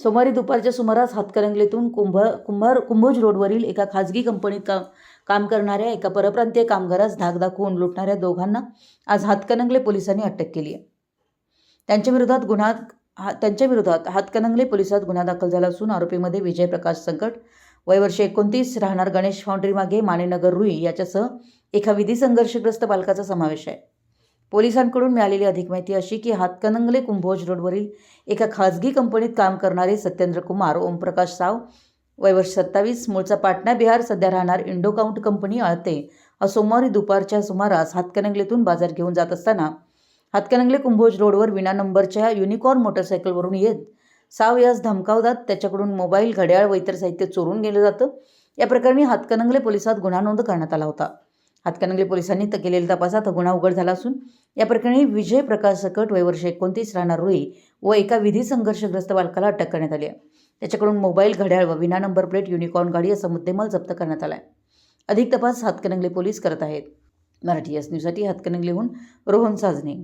सोमवारी दुपारच्या सुमारास हातकणंगलेतून कुंभ कुंभार कुंभोज रोडवरील एका खाजगी कंपनीत का काम करणाऱ्या एका परप्रांतीय कामगारास धाक दाखवून लुटणाऱ्या दोघांना आज हातकणंगले पोलिसांनी अटक केली आहे. त्यांच्या विरोधात गुन्हा हा त्यांच्या विरोधात हातकणंगले पोलिसात गुन्हा दाखल झाला असून आरोपीमध्ये विजय प्रकाश संकट वयवर्ष एकोणतीस राहणार गणेश फाउंड्री मागे मानेनगर रुई याच्यासह एका विधी संघर्षग्रस्त बालकाचा समावेश आहे. पोलिसांकडून मिळालेली अधिक माहिती अशी की हातकणंगले कुंभोज रोडवरील एका खाजगी कंपनीत काम करणारे सत्येंद्र कुमार ओमप्रकाश साव वयवर्ष सत्तावीस मूळचा पाटणा बिहार सध्या राहणार इंडो काउंट कंपनी आळते. सोमवारी दुपारच्या सुमारास हातकणंगलेतून बाजार घेऊन जात असताना हातकणंगले कुंभोज रोडवर विना नंबरच्या युनिकॉर्न मोटरसायकलवरून येत. साव यास धमकावतात त्याच्याकडून मोबाईल घड्याळ व इतर साहित्य चोरून गेलं जातं. या प्रकरणी हातकणंगले पोलिसात गुन्हा नोंद करण्यात आला होता. हातकणंगले पोलिसांनी त केलेल्या तपासात हा गुन्हा उघड झाला असून या प्रकरणी विजय प्रकाश सकट वयवर्ष एकोणतीस राहणार रुई व एका विधी संघर्षग्रस्त बालकाला अटक करण्यात आली आहे. त्याच्याकडून मोबाईल घड्याळ व विना नंबर प्लेट युनिकॉर्न गाडी असा मुद्देमाल जप्त करण्यात आला आहे अधिक तपास हातकणंगले पोलीस करत आहेत. मराठी एस न्यूजसाठी हातकणंगलेहून रोहन साजने.